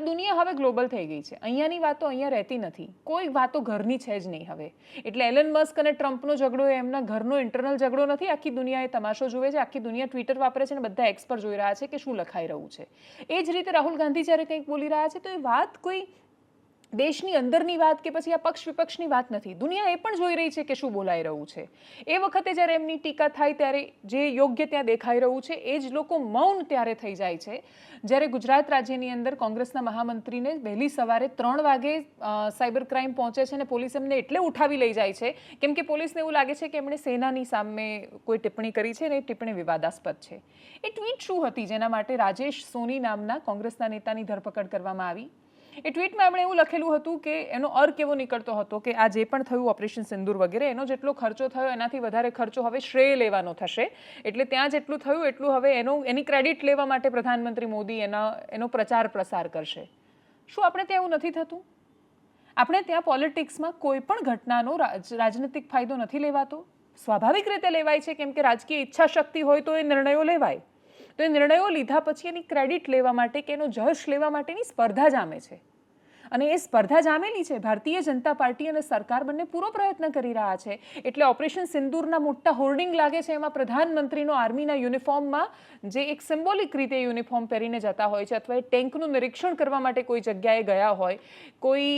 આ દુનિયા હવે ગ્લોબલ થઈ ગઈ છે. અહીંયાની વાતો અહીંયા રહેતી નથી. કોઈ વાતો ઘરની છે જ નહીં હવે. એટલે એલન મસ્ક અને ટ્રમ્પનો ઝઘડો એ એમના ઘરનો ઇન્ટરનલ ઝઘડો નથી. આખી દુનિયા એ તમાશો જુએ છે. આખી દુનિયા ટ્વિટર વાપરે છે અને બધા એક્સ જોઈ રહ્યા છે કે શું લખાઈ રહ્યું છે. એ જ રીતે રાહુલ ગાંધી જ્યારે કંઈક બોલી રહ્યા છે, તો એ વાત કોઈ દેશની અંદરની વાત કે પછી આ પક્ષ વિપક્ષની વાત નથી. દુનિયા એ પણ જોઈ રહી છે કે શું બોલાઈ રહ્યું છે. એ વખતે જ્યારે એમની ટીકા થાય ત્યારે જે યોગ્ય ત્યાં દેખાઈ રહ્યું છે, એ જ લોકો મૌન ત્યારે થઈ જાય છે. જ્યારે ગુજરાત રાજ્યની અંદર કોંગ્રેસના મહામંત્રીને વહેલી સવારે ત્રણ વાગે સાયબર ક્રાઇમ પહોંચે છે અને પોલીસ એમને એટલે ઉઠાવી લઈ જાય છે, કેમ કે પોલીસને એવું લાગે છે કે એમણે સેનાની સામે કોઈ ટિપ્પણી કરી છે અને એ ટિપ્પણી વિવાદાસ્પદ છે. એ ટ્વીટ શું હતી જેના માટે રાજેશ સોની નામના કોંગ્રેસના નેતાની ધરપકડ કરવામાં આવી? એ ટ્વીટમાં એમણે એવું લખેલું હતું કે એનો અર્ક એવો નીકળતો હતો કે આ જે પણ થયું ઓપરેશન સિંદૂર વગેરે, એનો જેટલો ખર્ચો થયો, એનાથી વધારે ખર્ચો હવે શ્રેય લેવાનો થશે. એટલે ત્યાં જેટલું થયું, એટલું હવે એનો, એની ક્રેડિટ લેવા માટે પ્રધાનમંત્રી મોદી એના, એનો પ્રચાર પ્રસાર કરશે. શું આપણે ત્યાં એવું નથી થતું? આપણે ત્યાં પોલિટિક્સમાં કોઈ પણ ઘટનાનો રાજ- રાજનીતિક ફાયદો નથી લેવાતો? સ્વાભાવિક રીતે લેવાય છે, કેમ કે રાજકીય ઈચ્છા શક્તિ હોય તો એ નિર્ણયો લેવાય. તો એ નિર્ણયો લીધા પછી એની ક્રેડિટ લેવા માટે કે એનો જશ લેવા માટેની સ્પર્ધા જામે છે. અને એ સ્પર્ધા જામેલી છે. ભારતીય જનતા પાર્ટી અને સરકાર બંને પૂરો પ્રયત્ન કરી રહ્યા છે. એટલે ઓપરેશન સિંદૂરના મોટા હોર્ડિંગ લાગે છે. એમાં પ્રધાનમંત્રીનો આર્મીના યુનિફોર્મમાં જે એક સિમ્બોલિક રીતે યુનિફોર્મ પહેરીને જતા હોય છે અથવા એ ટેન્કનું નિરીક્ષણ કરવા માટે કોઈ જગ્યાએ ગયા હોય, કોઈ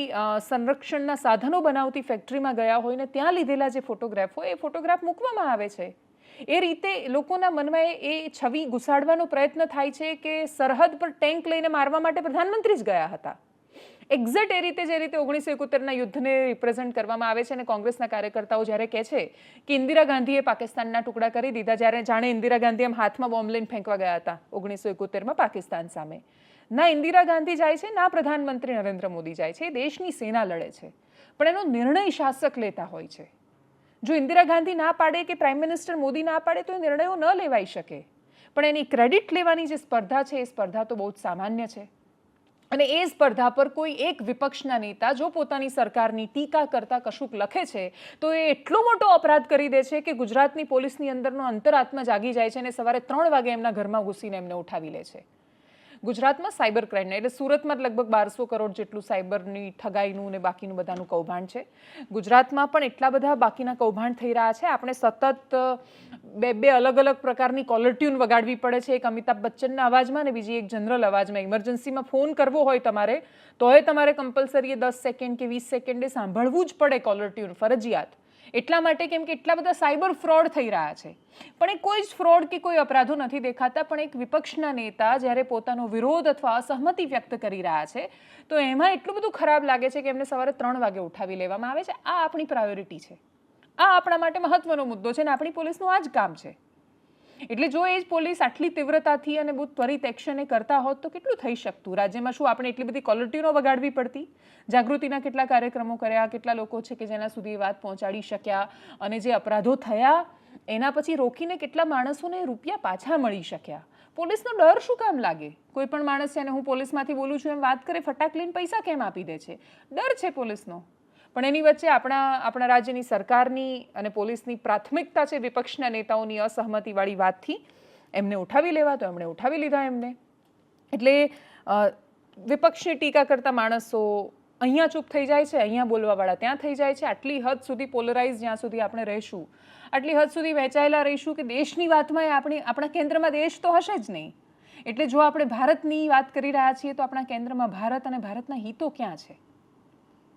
સંરક્ષણના સાધનો બનાવતી ફેક્ટરીમાં ગયા હોય ને ત્યાં લીધેલા જે ફોટોગ્રાફ હોય, એ ફોટોગ્રાફ મૂકવામાં આવે છે. એ રીતે લોકોના મનમાં એ છવી ઘુસાડવાનો પ્રયત્ન થાય છે કે સરહદ પર ટેન્ક લઈને મારવા માટે પ્રધાનમંત્રી જ ગયા હતા. એક્ઝેક્ટ એ રીતે જે રીતે ઓગણીસો એકોતેરના યુદ્ધને રિપ્રેઝેન્ટ કરવામાં આવે છે અને કોંગ્રેસના કાર્યકર્તાઓ જ્યારે કહે છે કે ઇન્દિરા ગાંધીએ પાકિસ્તાનના ટુકડા કરી દીધા, જ્યારે જાણે ઇન્દિરા ગાંધી એમ હાથમાં બોમ્બ લઈને ફેંકવા ગયા હતા ઓગણીસો એકોતેરમાં પાકિસ્તાન સામે. ના ઇન્દિરા ગાંધી જાય છે, ના પ્રધાનમંત્રી નરેન્દ્ર મોદી જાય છે દેશની સેના લડે છે. પણ એનો નિર્ણય શાસક લેતા હોય છે. જો ઇન્દિરા ગાંધી ના પાડે કે પ્રાઇમ મિનિસ્ટર મોદી ના પાડે, તો એ નિર્ણયો ન લેવાઈ શકે. પણ એની ક્રેડિટ લેવાની જે સ્પર્ધા છે, એ સ્પર્ધા તો બહુ જ સામાન્ય છે. અને એ સ્પર્ધા પર કોઈ એક વિપક્ષના નેતા જો પોતાની સરકારની ટીકા કરતા કશુંક લખે છે, તો એ એટલો મોટો અપરાધ કરી દે છે કે ગુજરાતની પોલીસની અંદરનો અંતરાત્મા જાગી જાય છે અને સવારે ત્રણ વાગે એમના ઘરમાં ઘૂસીને એમને ઉઠાવી લે છે. ગુજરાતમાં સાયબર ક્રાઇમને એટલે સુરતમાં લગભગ બારસો કરોડ જેટલું સાયબરની ઠગાઈનું ને બાકીનું બધાનું કૌભાંડ છે. ગુજરાતમાં પણ એટલા બધા બાકીના કૌભાંડ થઈ રહ્યા છે. આપણે સતત બે બે અલગ અલગ પ્રકારની કોલર ટ્યુન વગાડવી પડે છે. એક અમિતાભ બચ્ચનના અવાજમાં ને બીજી એક જનરલ અવાજમાં. ઇમરજન્સીમાં ફોન કરવો હોય તમારે, તોય તમારે કમ્પલસરી દસ સેકન્ડ કે વીસ સેકન્ડે સાંભળવું જ પડે કોલર ટ્યુન ફરજિયાત. એટલા માટે કેમ કે એટલા બધા સાયબર ફ્રોડ થઈ રહ્યા છે. પણ એ કોઈ જ ફ્રોડ કે કોઈ અપરાધો નથી દેખાતા, પણ એક વિપક્ષના નેતા જ્યારે પોતાનો વિરોધ અથવા અસહમતિ વ્યક્ત કરી રહ્યા છે, તો એમાં એટલું બધું ખરાબ લાગે છે કે એમને સવારે ત્રણ વાગે ઉઠાવી લેવામાં આવે છે. આ આપણી પ્રાયોરિટી છે. આ આપણા માટે મહત્વનો મુદ્દો છે અને આપણી પોલીસનું આ જ કામ છે. એટલે જો એ જ પોલીસ આટલી તીવ્રતાથી અને બહુ ત્વરિત એક્શને કરતા હોત, તો કેટલું થઈ શકતું? રાજ્યમાં શું આપણે એટલી બધી ક્વોલિટીનો વગાડવી પડતી? જાગૃતિના કેટલા કાર્યક્રમો કર્યા? કેટલા લોકો છે કે જેના સુધી વાત પહોંચાડી શક્યા? અને જે અપરાધો થયા, એના પછી રોકીને કેટલા માણસોને રૂપિયા પાછા મળી શક્યા? પોલીસનો ડર શું કામ લાગે? કોઈ પણ માણસ છે અને હું પોલીસમાંથી બોલું છું એમ વાત કરે, ફટાક લઈને પૈસા કેમ આપી દે છે? ડર છે પોલીસનો. પણ એની વચ્ચે આપણા આપણા રાજ્યની સરકારની અને પોલીસની પ્રાથમિકતા છે વિપક્ષના નેતાઓની અસહમતિવાળી વાતથી એમને ઉઠાવી લેવા તો એમણે ઉઠાવી લીધા એમને. એટલે વિપક્ષની ટીકા કરતા માણસો અહીંયા ચૂપ થઈ જાય છે, અહીંયા બોલવાવાળા ત્યાં થઈ જાય છે. આટલી હદ સુધી પોલરાઇઝ જ્યાં સુધી આપણે રહીશું, આટલી હદ સુધી વહેંચાયેલા રહીશું કે દેશની વાતમાં આપણી, આપણા કેન્દ્રમાં દેશ તો હશે જ નહીં. એટલે જો આપણે ભારતની વાત કરી રહ્યા છીએ તો આપણા કેન્દ્રમાં ભારત અને ભારતના હિતો ક્યાં છે?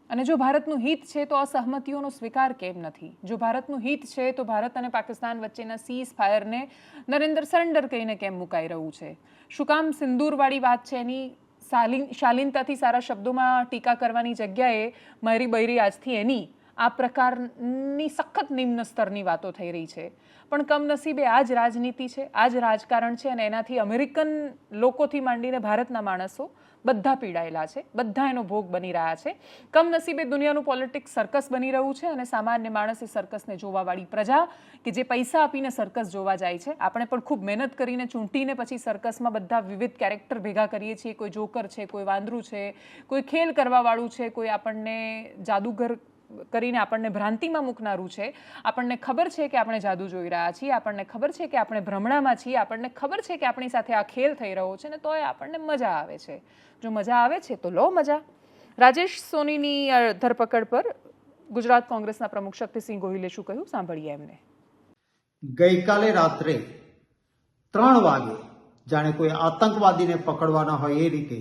અને જો ભારતનું હિત છે તો અસહમતિઓનો સ્વીકાર કેમ નથી? જો ભારતનું હિત છે તો ભારત અને પાકિસ્તાન વચ્ચેના સીઝ ફાયરને નરેન્દ્ર સરેન્ડર કહીને કેમ મુકાઈ રહ્યું છે? શું કામ સિંદૂરવાળી વાત છે? એની શાલીન, શાલીનતાથી સારા શબ્દોમાં ટીકા કરવાની જગ્યાએ મારી બૈરી આજથી એની આ પ્રકારની સખત નિમ્ન સ્તરની વાતો થઈ રહી છે. પણ કમનસીબે આ જ રાજનીતિ છે, આ જ રાજકારણ છે અને એનાથી અમેરિકન લોકોથી માંડીને ભારતના માણસો બધા પીડાયેલા છે, બધા એનો ભોગ બની રહ્યા છે. કમનસીબે દુનિયાનું પોલિટિક્સ સર્કસ બની રહ્યું છે અને સામાન્ય માણસ એ સર્કસને જોવાવાળી પ્રજા કે જે પૈસા આપીને સર્કસ જોવા જાય છે. આપણે પણ ખૂબ મહેનત કરીને ચૂંટીને પછી સર્કસમાં બધા વિવિધ કેરેક્ટર ભેગા કરીએ છીએ. કોઈ જોકર છે, કોઈ વાંદરું છે, કોઈ ખેલ કરવાવાળું છે, કોઈ આપણને જાદુગર કરીને આપણને ભ્રાંતિમાં મૂકનારું છે. આપણને ખબર છે કે આપણે જાદુ જોઈ રહ્યા છીએ. આપણને ખબર છે કે આપણે ભ્રમણામાં છીએ. આપણને ખબર છે કે આપણી સાથે આ ખેલ થઈ રહ્યો છે ને તોય આપણને મજા આવે છે. જો મજા આવે છે તો લો મજા. રાજેશ સોનીની ધરપકડ પર ગુજરાત કોંગ્રેસના પ્રમુખ શક્તિસિંહ ગોહિલે શું કહ્યું? સાંભળીએ એમને. ગઈકાલે રાત્રે ત્રણ વાગે જાણે કોઈ આતંકવાદીને પકડવાના હોય એ રીતે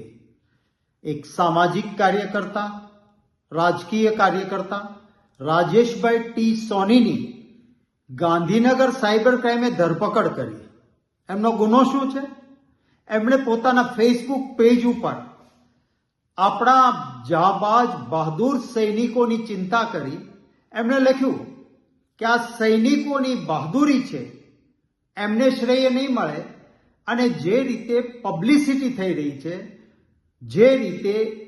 એક સામાજિક કાર્યકર્તા રાજકીય કાર્યકર્તા રાજેશભાઈ ટી સોનીની ગાંધીનગર સાયબર ક્રાઇમે ધરપકડ કરી. એમનો ગુનો શું છે? એમણે પોતાના ફેસબુક પેજ ઉપર આપણા જાબાજ બહાદુર સૈનિકોની ચિંતા કરી. એમણે લખ્યું કે આ સૈનિકોની બહાદુરી છે. એમને શ્રેય નહીં મળે અને જે રીતે પબ્લિસિટી થઈ રહી છે, જે રીતે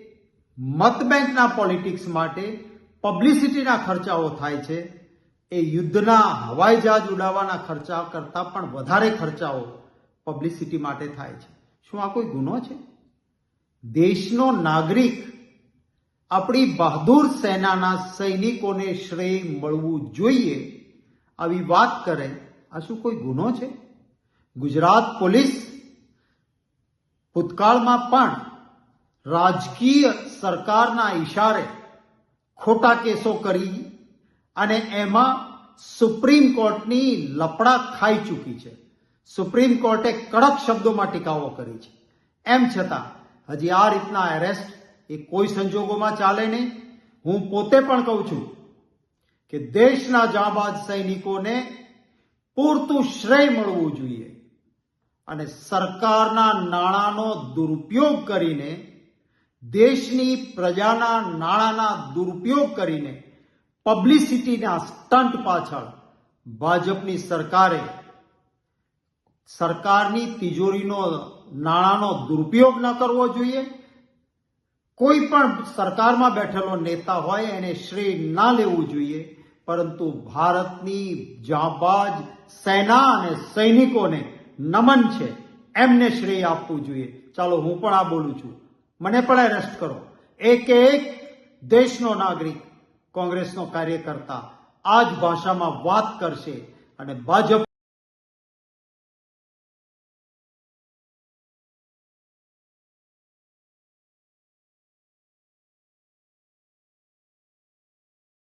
મત બેંકના પોલિટિક્સ માટે પબ્લિસિટીના ખર્ચાઓ થાય છે. એ યુદ્ધના હવાઈ જહાજ ઉડાવવાના ખર્ચા કરતાં પણ વધારે ખર્ચાઓ પબ્લિસિટી માટે થાય છે. શું આ કોઈ ગુનો છે? દેશનો નાગરિક આપણી બહાદુર સેનાના સૈનિકોને શ્રેય મળવું જોઈએ આવી વાત કરે, આ શું કોઈ ગુનો છે? ગુજરાત પોલીસ ભૂતકાળમાં પણ રાજકીય સરકારના ઈશારે ખોટા કેસો કરી અને એમાં સુપ્રીમ કોર્ટની લપડા ખાઈ ચૂકી છે. સુપ્રીમ કોર્ટે કડક શબ્દોમાં ટીકાઓ કરી છે. એમ છતાં, હજી આ રીતના એરેસ્ટ એ કોઈ સંજોગોમાં ચાલે નહીં. હું પોતે પણ કહું છું કે દેશના જાબાજ સૈનિકોને પૂરતું શ્રેય મળવું જોઈએ અને સરકારના નાણાંનો દુરુપયોગ કરીને દેશની પ્રજાના નાણાંના દુરુપયોગ કરીને પબ્લિસિટીના સ્ટન્ટ પાછળ ભાજપની સરકારે સરકારની તિજોરીનો નાણાંનો દુરુપયોગ ન કરવો જોઈએ. કોઈ પણ સરકારમાં બેઠેલો નેતા હોય એને શ્રેય ના લેવું જોઈએ, પરંતુ ભારતની જાબાજ સેના અને સૈનિકોને નમન છે, એમને શ્રેય આપવું જોઈએ. ચાલો હું પણ આ બોલું છું. મને પણ એરેસ્ટ કરો. એક એક દેશનો નાગરિક કોંગ્રેસનો કાર્યકર્તા આ જ ભાષામાં વાત કરશે અને ભાજપ